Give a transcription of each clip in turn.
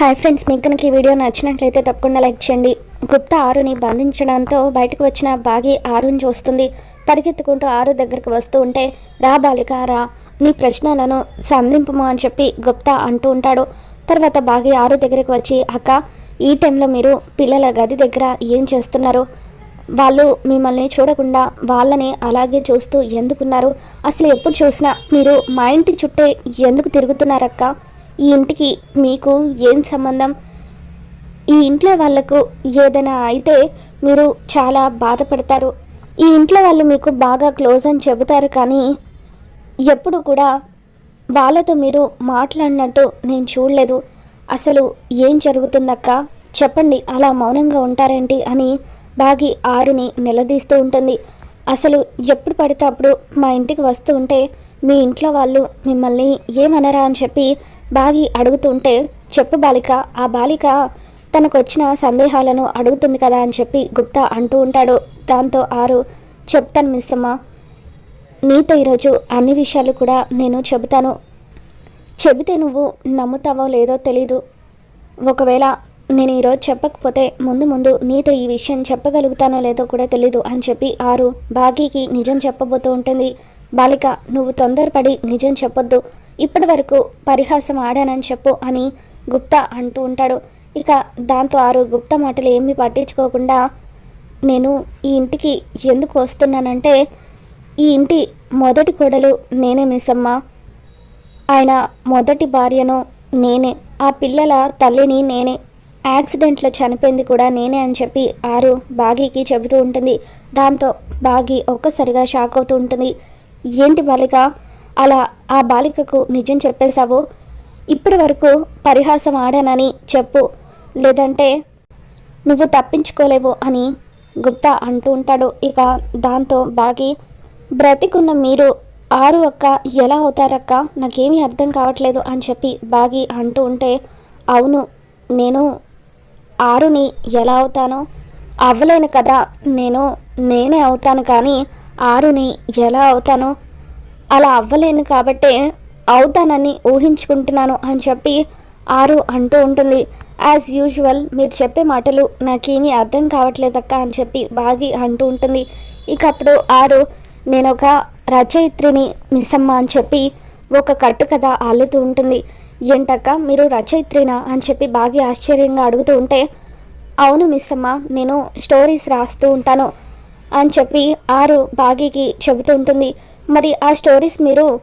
Hi friends మీకు కనుక ఈ వీడియో నచ్చినట్లయితే తప్పకుండా లైక్ చేయండి. గుప్తా ఆరుని బంధించడంతో బయటకు వచ్చిన బాగి ఆరుని చూస్తుంది. పరిగెత్తుకుంటూ ఆరు దగ్గరికి వస్తూ ఉంటే రా బాలిక రా. నీ ప్రశ్నలను సంధింపుము అని చెప్పి గుప్తా అంటూ ఉంటాడు. తర్వాత బాగి ఆరు దగ్గరికి వచ్చి అక్క ఈ టైంలో మీరు పిల్లల గది దగ్గర ఏం చేస్తున్నారు? వాళ్ళు మిమ్మల్ని చూడకుండా వాళ్ళని అలాగే చూస్తూ ఎందుకున్నారు? అసలు ఎప్పుడు చూసినా మీరు మా ఇంటి చుట్టే ఎందుకు తిరుగుతున్నారక్క? ఈ ఇంటికి మీకు ఏం సంబంధం? ఈ ఇంట్లో వాళ్ళకు ఏదైనా అయితే మీరు చాలా బాధపడతారు. ఈ ఇంట్లో వాళ్ళు మీకు బాగా క్లోజ్ అని చెబుతారు కానీ ఎప్పుడు కూడా వాళ్ళతో మీరు మాట్లాడినట్టు నేను చూడలేదు. అసలు ఏం జరుగుతుందక్క? చెప్పండి అలా మౌనంగా ఉంటారేంటి అని బాగి ఆరుని నిలదీస్తూ ఉంటుంది. అసలు ఎప్పుడు పడితే అప్పుడు మా ఇంటికి వస్తూ ఉంటే మీ ఇంట్లో వాళ్ళు మిమ్మల్ని ఏమనరా అని చెప్పి బాగి అడుగుతుంటే చెప్పు బాలిక ఆ బాలిక తనకొచ్చిన సందేహాలను అడుగుతుంది కదా అని చెప్పి గుప్తా అంటూ ఉంటాడు. దాంతో ఆరు చెప్తాను మిస్సమ్మ నీతో ఈరోజు అన్ని విషయాలు కూడా నేను చెబుతాను. చెబితే నువ్వు నమ్ముతావో లేదో తెలీదు. ఒకవేళ నేను ఈరోజు చెప్పకపోతే ముందు ముందు నీతో ఈ విషయం చెప్పగలుగుతానో లేదో కూడా తెలీదు అని చెప్పి ఆరు బాగీకి నిజం చెప్పబోతూ ఉంటుంది. బాలిక నువ్వు తొందరపడి నిజం చెప్పొద్దు. ఇప్పటి వరకు పరిహాసం ఆడానని చెప్పు అని గుప్తా అంటూ ఉంటాడు. ఇక దాంతో ఆరు గుప్తా మాటలు ఏమీ పట్టించుకోకుండా నేను ఈ ఇంటికి ఎందుకు వస్తున్నానంటే ఈ ఇంటి మొదటి కోడలు నేనే మిస్సమ్మ. ఆయన మొదటి భార్యను నేనే. ఆ పిల్లల తల్లిని నేనే. యాక్సిడెంట్లో చనిపోయింది కూడా నేనే అని చెప్పి ఆరు బాగీకి చెబుతూ ఉంటుంది. దాంతో బాగి ఒక్కసారిగా షాక్ అవుతూ ఉంటుంది. ఏంటి బాలిక అలా ఆ బాలికకు నిజం చెప్పేశావు? ఇప్పటి వరకు పరిహాసం ఆడానని చెప్పు. లేదంటే నువ్వు తప్పించుకోలేవు అని గుప్తా అంటూ ఉంటాడు. ఇక దాంతో బాగి బ్రతికున్న మీరు ఆరు అక్క ఎలా అవుతారక్క? నాకేమీ అర్థం కావట్లేదు అని చెప్పి బాగి అంటూ ఉంటే అవును నేను ఆరుని ఎలా అవుతానో? అవ్వలేను కదా నేను నేనే అవుతాను కానీ ఆరుని ఎలా అవుతాను అలా అవ్వలేను కాబట్టే అవుతానని ఊహించుకుంటున్నాను అని చెప్పి ఆరు అంటూ ఉంటుంది. యాజ్ యూజువల్ మీరు చెప్పే మాటలు నాకేమీ అర్థం కావట్లేదక్క అని చెప్పి బాగి అంటూ ఉంటుంది. ఇక అప్పుడు ఆరు నేను ఒక రచయిత్రిని మిస్సమ్మ అని చెప్పి ఒక కట్టు కథ అల్లుతూ ఉంటుంది. ఏంటక్క మీరు రచయిత్రినా అని చెప్పి బాగా ఆశ్చర్యంగా అడుగుతూ ఉంటే అవును మిస్సమ్మ నేను స్టోరీస్ రాస్తూ ఉంటాను అని చెప్పి ఆరు బాగీకి చెబుతూ ఉంటుంది. మరి ఆ స్టోరీస్ మీరు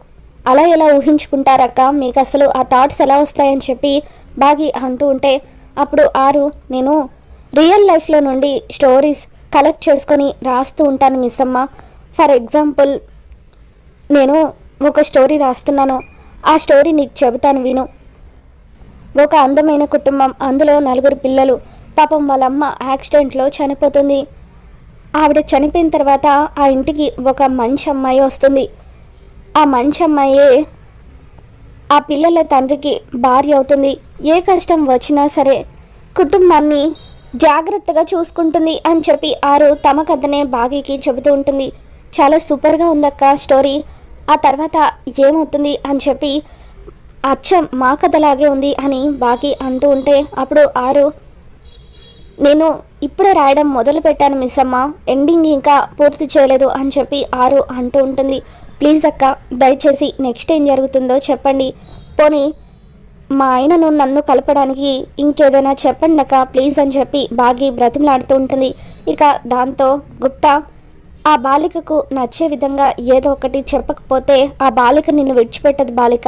అలా ఎలా ఊహించుకుంటారక్క? మీకు అసలు ఆ థాట్స్ ఎలా వస్తాయని చెప్పి బాగి అంటూ ఉంటే అప్పుడు ఆరు నేను రియల్ లైఫ్లో నుండి స్టోరీస్ కలెక్ట్ చేసుకొని రాస్తూ ఉంటాను మిస్ అమ్మ. ఫర్ ఎగ్జాంపుల్ నేను ఒక స్టోరీ రాస్తున్నాను. ఆ స్టోరీ నీకు చెబుతాను విను. ఒక అందమైన కుటుంబం అందులో నలుగురు పిల్లలు. పాపం వాళ్ళమ్మ యాక్సిడెంట్లో చనిపోతుంది. ఆవిడ చనిపోయిన తర్వాత ఆ ఇంటికి ఒక మంచి అమ్మాయి వస్తుంది. ఆ మంచి అమ్మాయే ఆ పిల్లల తండ్రికి భార్య అవుతుంది. ఏ కష్టం వచ్చినా సరే కుటుంబాన్ని జాగ్రత్తగా చూసుకుంటుంది అని చెప్పి ఆరు తమ కథనే బాగీకి చెబుతూ ఉంటుంది. చాలా సూపర్గా ఉందక్క స్టోరీ. ఆ తర్వాత ఏమవుతుంది అని చెప్పి అచ్చం మా కథలాగే ఉంది అని బాకీ అంటూ ఉంటే అప్పుడు ఆరు నేను ఇప్పుడే రాయడం మొదలు పెట్టాను మిస్ అమ్మ ఎండింగ్ ఇంకా పూర్తి చేయలేదు అని చెప్పి ఆరు అంటూ ఉంటుంది. ప్లీజ్ అక్క దయచేసి నెక్స్ట్ ఏం జరుగుతుందో చెప్పండి. పోనీ మా ఆయనను నన్ను కలపడానికి ఇంకేదైనా చెప్పండి అక్క ప్లీజ్ అని చెప్పి బాగి బ్రతిమలాడుతూ ఉంటుంది. ఇక దాంతో గుప్తా ఆ బాలికకు నచ్చే విధంగా ఏదో ఒకటి చెప్పకపోతే ఆ బాలిక నిన్ను విడిచిపెట్టదు బాలిక.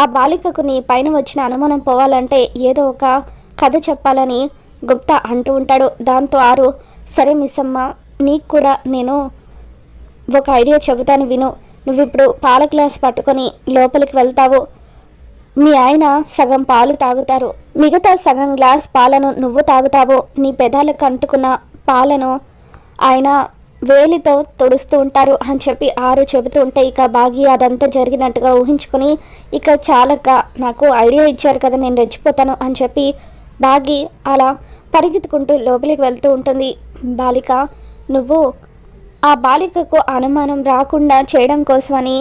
ఆ బాలికకు నీ పైన వచ్చిన అనుమానం పోవాలంటే ఏదో ఒక కథ చెప్పాలని గుప్తా అంటూ ఉంటాడు. దాంతో ఆరు సరే మిస్ అమ్మ నీకు కూడా నేను ఒక ఐడియా చెబుతాను విను. నువ్వు ఇప్పుడు పాల గ్లాస్ పట్టుకొని లోపలికి వెళ్తావు. మీ ఆయన సగం పాలు తాగుతారు. మిగతా సగం గ్లాస్ పాలను నువ్వు తాగుతావు. నీ పెదాలకు అంటుకున్న పాలను ఆయన వేలితో తుడుస్తూ ఉంటారు అని చెప్పి ఆరు చెబుతూ ఉంటే ఇక బాగి అదంతా జరిగినట్టుగా ఊహించుకొని ఇక చాలక నాకు ఐడియా ఇచ్చారు కదా నేను రెచ్చిపోతాను అని చెప్పి బాగి అలా పరిగెత్తుకుంటూ లోపలికి వెళ్తూ ఉంటుంది. బాలిక నువ్వు ఆ బాలికకు అనుమానం రాకుండా చేయడం కోసమని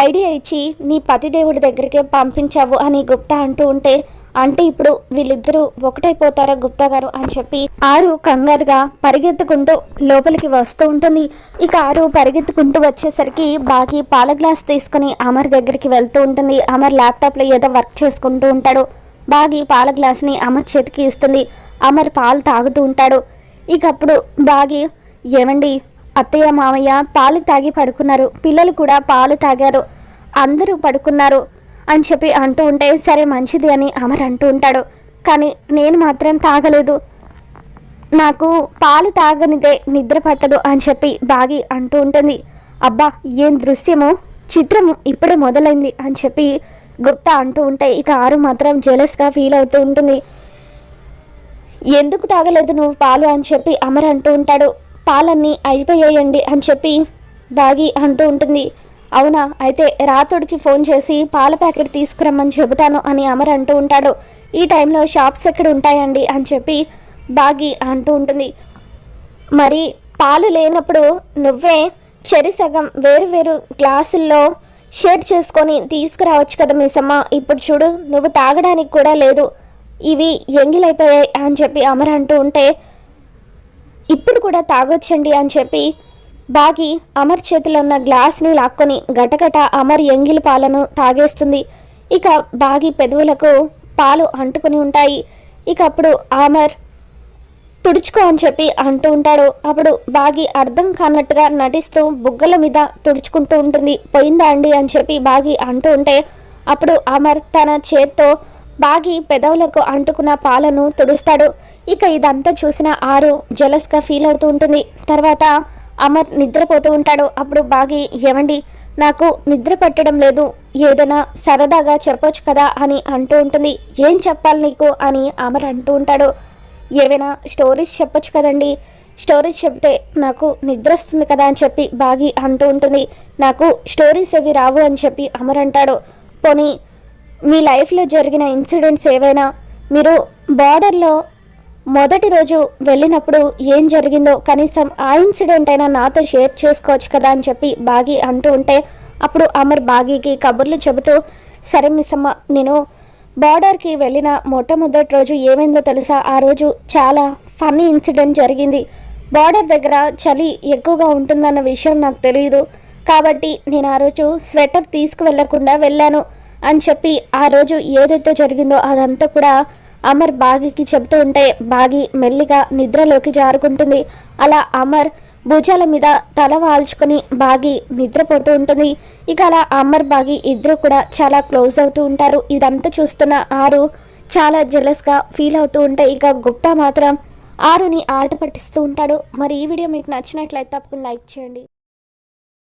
ఐడియా ఇచ్చి నీ పతిదేవుడి దగ్గరికి పంపించావు అని గుప్తా అంటూ ఉంటే అంటే ఇప్పుడు వీళ్ళిద్దరూ ఒకటైపోతారా గుప్తా గారు? అని చెప్పి ఆరు కంగారుగా పరిగెత్తుకుంటూ లోపలికి వస్తూ ఉంటుంది. ఇక ఆరు పరిగెత్తుకుంటూ వచ్చేసరికి బాగి పాల గ్లాస్ తీసుకుని అమర్ దగ్గరికి వెళ్తూ ఉంటుంది. అమర్ ల్యాప్టాప్లో ఏదో వర్క్ చేసుకుంటూ ఉంటాడు. బాగి పాల గ్లాస్ని అమర్ చేతికి ఇస్తుంది. అమర్ పాలు తాగుతూ ఉంటాడు. ఇక అప్పుడు బాగి ఏమండి అత్తయ్య మామయ్య పాలు తాగి పడుకున్నారు. పిల్లలు కూడా పాలు తాగారు. అందరూ పడుకున్నారు అని చెప్పి అంటూ ఉంటే సరే మంచిది అని అమర్ అంటూ ఉంటాడు. కానీ నేను మాత్రం తాగలేదు. నాకు పాలు తాగనిదే నిద్ర పట్టదు అని చెప్పి బాగి అంటూ ఉంటుంది. అబ్బా ఏం దృశ్యము? చిత్రం ఇప్పుడే మొదలైంది అని చెప్పి గుప్తా అంటూ ఉంటే ఇక ఆరు మాత్రం జెలస్గా ఫీల్ అవుతూ ఉంటుంది. ఎందుకు తాగలేదు నువ్వు పాలు? అని చెప్పి అమర్ అంటూ ఉంటాడు. పాలన్నీ అయిపోయాయండి అని చెప్పి బాగి అంటూ ఉంటుంది. అవునా? అయితే రాతుడికి ఫోన్ చేసి పాల ప్యాకెట్ తీసుకురమ్మని చెబుతాను అని అమర్ అంటూ ఉంటాడు. ఈ టైంలో షాప్స్ ఎక్కడ ఉంటాయండి? అని చెప్పి బాగి అంటూ ఉంటుంది. మరి పాలు లేనప్పుడు నువ్వే చెరి సగం వేరు వేరు గ్లాసుల్లో షేర్ చేసుకొని తీసుకురావచ్చు కదా మిసమ్మ ఇప్పుడు చూడు నువ్వు తాగడానికి కూడా లేదు. ఇవి ఎంగిలైపోయాయి అని చెప్పి అమర్ అంటూ ఉంటే ఇప్పుడు కూడా తాగొచ్చండి అని చెప్పి బాగి అమర్ చేతిలో ఉన్న గ్లాస్ని లాక్కొని గటగట అమర్ ఎంగిలి పాలను తాగేస్తుంది. ఇక బాగి పెదవులకు పాలు అంటుకుని ఉంటాయి. ఇక అప్పుడు అమర్ తుడుచుకో అని చెప్పి అంటూ ఉంటాడు. అప్పుడు బాగి అర్థం కానట్టుగా నటిస్తూ బుగ్గల మీద తుడుచుకుంటూ ఉంటుంది. పోయిందా అండి అని చెప్పి బాగి అంటూ ఉంటే అప్పుడు అమర్ తన చేత్తో బాగి పెదవులకు అంటుకున్న పాలను తుడుస్తాడు. ఇక ఇదంతా చూసిన ఆరు జలస్గా ఫీల్ అవుతూ ఉంటుంది. తర్వాత అమర్ నిద్రపోతూ ఉంటాడు. అప్పుడు బాగి ఏమండి నాకు నిద్ర పట్టడం లేదు. ఏదైనా సరదాగా చెప్పొచ్చు కదా అని అంటూ ఉంటుంది. ఏం చెప్పాలి నీకు? అని అమర్ అంటూ ఉంటాడు. ఏవైనా స్టోరీస్ చెప్పొచ్చు కదండి. స్టోరీస్ చెప్తే నాకు నిద్ర వస్తుంది కదా అని చెప్పి బాగి అంటూ ఉంటుంది. నాకు స్టోరీస్ ఏవి రావు అని చెప్పి అమర్ అంటాడు. పోనీ మీ లైఫ్లో జరిగిన ఇన్సిడెంట్స్ ఏవైనా మీరు బార్డర్లో మొదటి రోజు వెళ్ళినప్పుడు ఏం జరిగిందో కనీసం ఆ ఇన్సిడెంట్ అయినా నాతో షేర్ చేసుకోవచ్చు కదా అని చెప్పి బాగి అంటూ ఉంటే అప్పుడు అమర్ బాగీకి కబుర్లు చెబుతూ సరే మిస్సమ్మ నేను బార్డర్కి వెళ్ళిన మొట్టమొదటి రోజు ఏమైందో తెలుసా? ఆ రోజు చాలా ఫన్నీ ఇన్సిడెంట్ జరిగింది. బార్డర్ దగ్గర చలి ఎక్కువగా ఉంటుందన్న విషయం నాకు తెలియదు కాబట్టి నేను ఆ రోజు స్వెటర్ తీసుకువెళ్ళకుండా వెళ్ళాను. అని చెప్పి ఆ రోజు ఏదైతే జరిగిందో అదంతా కూడా అమర్ బాగికి చెబుతూ ఉంటే బాగి మెల్లిగా నిద్రలోకి జారుకుంటుంది. అలా అమర్ భుజాల మీద తల వాల్చుకొని బాగి నిద్రపోతూ ఉంటుంది. ఇక అలా అమర్ బాగి ఇద్దరు కూడా చాలా క్లోజ్ అవుతూ ఉంటారు. ఇదంతా చూస్తున్న ఆరు చాలా జెలస్గా ఫీల్ అవుతూ ఉంటే ఇక గుప్తా మాత్రం ఆరుని ఆట పట్టిస్తూ ఉంటాడు. మరి ఈ వీడియో మీకు నచ్చినట్లయితే తప్పకుండా లైక్ చేయండి.